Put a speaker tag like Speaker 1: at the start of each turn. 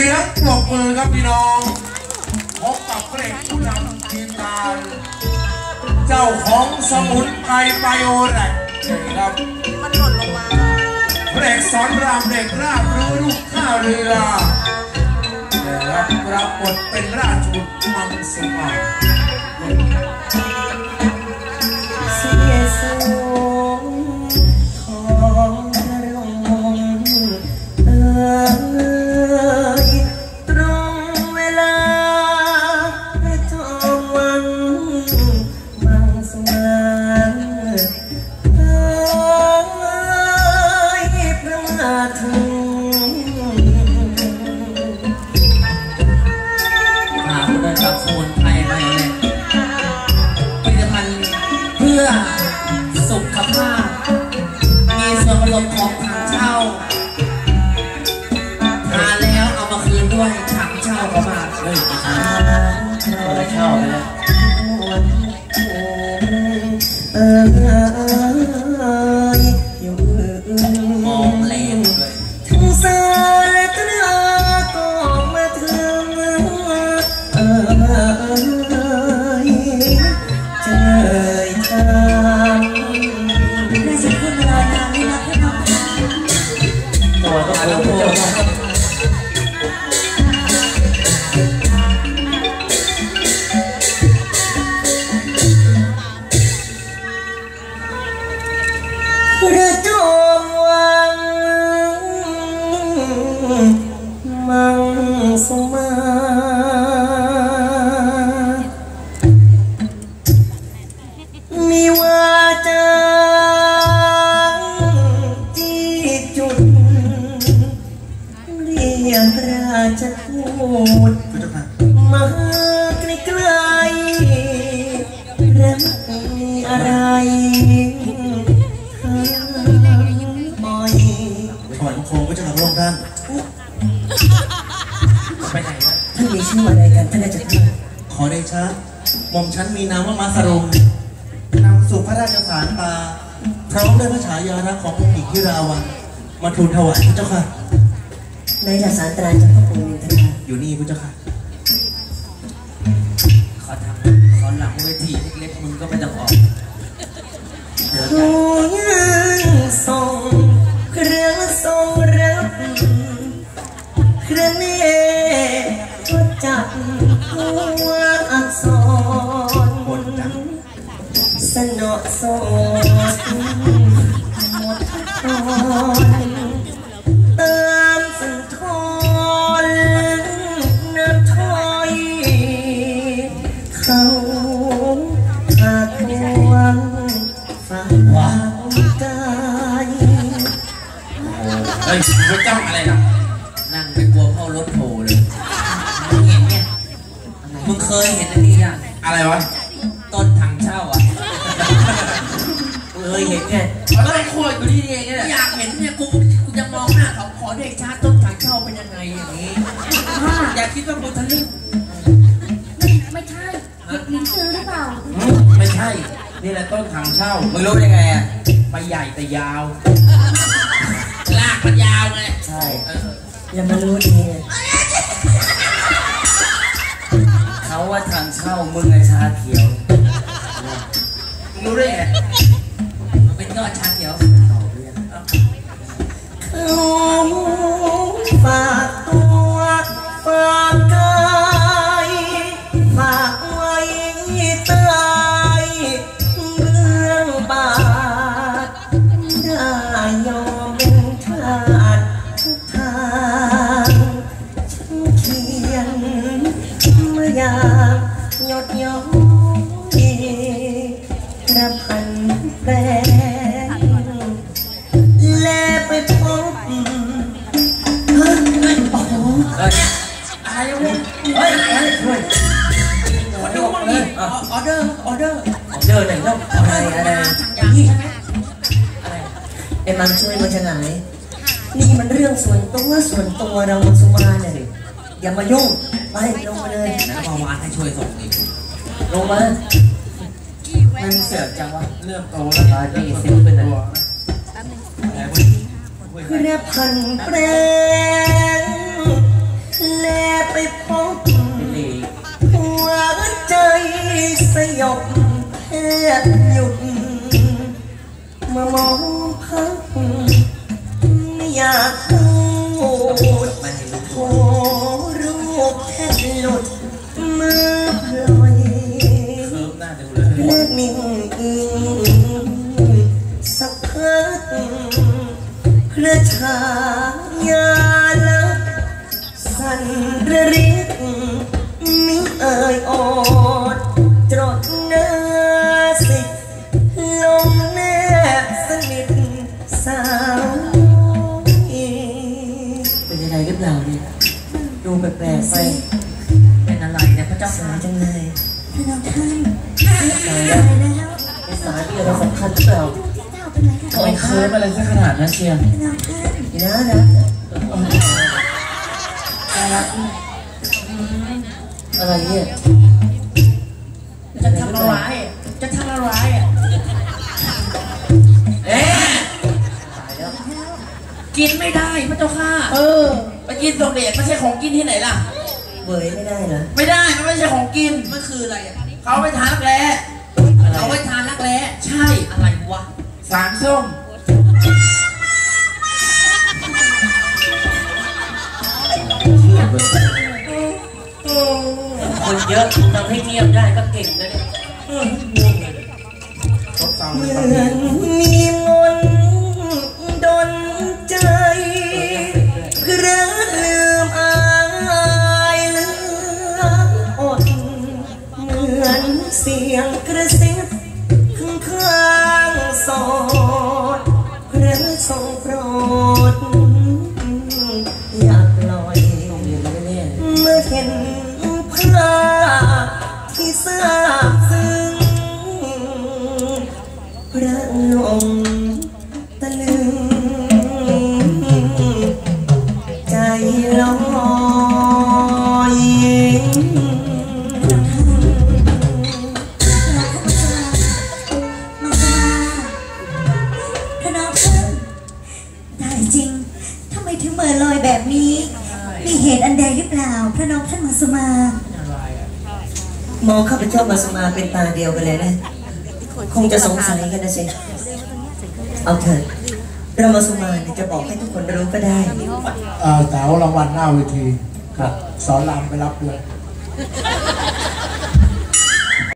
Speaker 1: สียงปรบมือครับพี่น้องพบกับเพลงผู้นำทีมงาน เจ้าของสมุนไพรไบโอแรกนะครับ
Speaker 2: มันหล่นลงมา
Speaker 1: เพลงสอนรามเด็กราบรือลูกข้าเรือนะครับรับบทเป็นราชบุตรมังสมา
Speaker 3: เมีส่
Speaker 4: วมของถังเช่าทาแล้วเอามาคืนด้วยถังเช่าประ
Speaker 3: มาเลย
Speaker 5: ព្រះទ្រង់មង្សមា ห
Speaker 3: ม่อ
Speaker 5: มฉันมีนามว่ามาสรงนำสู่พระราชสารตาพร้อมด้วยพระฉายาลักษณ์ขององค์หญิงที่ราวันมาทูลถวายพระเจ้าค่ะ
Speaker 3: ในราสารตราจากพระองค์มินทรา
Speaker 5: อยู่นี่พระเจ้าค่ะ
Speaker 4: ขอทำขอหลังเวทีเล็กๆมึงก็ไม่ต้องออกเดี๋ย
Speaker 3: สดหมดทอนเติมสันทอนน้ำถอยเขาขาดทวงฝังวางกาย
Speaker 4: เฮ้ยมึงไม่จ้องอะไรนะนั่งไปกลัวเข้ารถโผล่เลยมึงเห็นเนี่ยมึงเคยเห็นอันนี้ยัง
Speaker 1: อะไรวะ
Speaker 3: ยเห็นไง
Speaker 4: ต้นโคตรอยู่ที่นี่เองเนี่ยอยากเห็นเนี่ยกูกูจะมองหน้าเขาขอเด็กชาต้นถังเช่าเป็นยังไงอย่างนี้อยากคิดว่ากูทะลึ่ง
Speaker 2: ไม่ไม่ใช่เด็กหญิงซื้อหรือเปล่า
Speaker 4: ไม่ใช่ นี่แหละต้นถังเช่ามึงรู้ได้ไงอะใบใหญ่แต่ยาวลากมันยาวไง
Speaker 3: ใช่
Speaker 4: เออ
Speaker 3: อย่ามารู้ดีไง
Speaker 4: เขาว่าทางเช่ามึงไอชาเขียวมึงรู้ได้ไง
Speaker 3: แปรและไปพบเฮ้ยโอ้โห
Speaker 4: เอ้ยอะไรวะเฮ้ยเฮ้ยเฮ้ยขอดูบ้างดิออเดอร์ ออเดอร์
Speaker 3: เดินไหนก็อะไรอะไร
Speaker 4: อย่างนี้ใช่ไอะไร
Speaker 3: ไอ้มันช่วยมันจะไหนนี่มันเรื่องส่วนตัวส่วนตัวเรามันสุวรรณน่ะดิอย่ามายุ่งไปลงมาเลย
Speaker 4: นั้นมาวานให้ช่วยส่งอีก
Speaker 3: ลงมา
Speaker 4: ม่เสิร์ฟจังวะ
Speaker 1: เริ่มโตแล้ว
Speaker 4: มาดีซิ้วไปเลยกร
Speaker 3: พันแปลงแลไปพบหัวใจสยบแทบหยุดมามอง สักพักพระชายาลักษณ์สั่นระริกมิเอ่ยโอดจดหน้าสิลงแนบสนิทสาวเป็นอะไรหรือเปล่าเนี่ยดูแปลกๆไป
Speaker 4: เป็นอะไรเนี่ยพระเจ้า
Speaker 3: สา
Speaker 4: ค่ะ
Speaker 3: ยจังเลย
Speaker 2: พระน้องท่าน
Speaker 3: มีอะไรสำคัญหรือเปล่า
Speaker 2: ดูที่เจ้าเป็นไรกัน
Speaker 4: โอ้ยเคิร์ฟอะไรซะขนาดนั้นเชียว
Speaker 2: พระน้องท่าน
Speaker 3: อีน่านะอะไรเนี่ย
Speaker 4: จะทำอะไรจะทำอะไรอะเอ๊ะ
Speaker 3: ตายแล้ว
Speaker 4: กินไม่ได้พระเจ้าค่ะ เออไปกินตรงเด็กไม่ใช่ของกินที่ไหนล่ะ
Speaker 3: เบยไม่ได้เหรอ
Speaker 4: ไม่ได้ มันไม่ใช่ของกิน มันคืออะไรอะเขาเอาไปทานรักแร้เสารส้ม
Speaker 3: คนเยอะทำให้เงียบได้ก็เก่งนะเนี่ย
Speaker 1: ทดสอบ
Speaker 3: เห
Speaker 1: ป
Speaker 3: มื
Speaker 1: ระ
Speaker 3: อ
Speaker 1: เภท
Speaker 3: นมีมน สดพระทรงโปรดอยากลอยเมื่อเห็นภาที่ทราบซึ้งพระองค์
Speaker 2: พระน้องท่านมาสมา
Speaker 3: มองข้าพเจ้ามาสมาเป็นตาเดียวกันเลยนะ คงจะสงสัยกันนะสิเอาเถิดเรามาสมาเนี่ยจะบอกให้ทุกคนรู้ก็ได้
Speaker 1: เอ่อแถวรางวัลหน้าเวทีครับสอนรามไปรับด้วย
Speaker 3: เ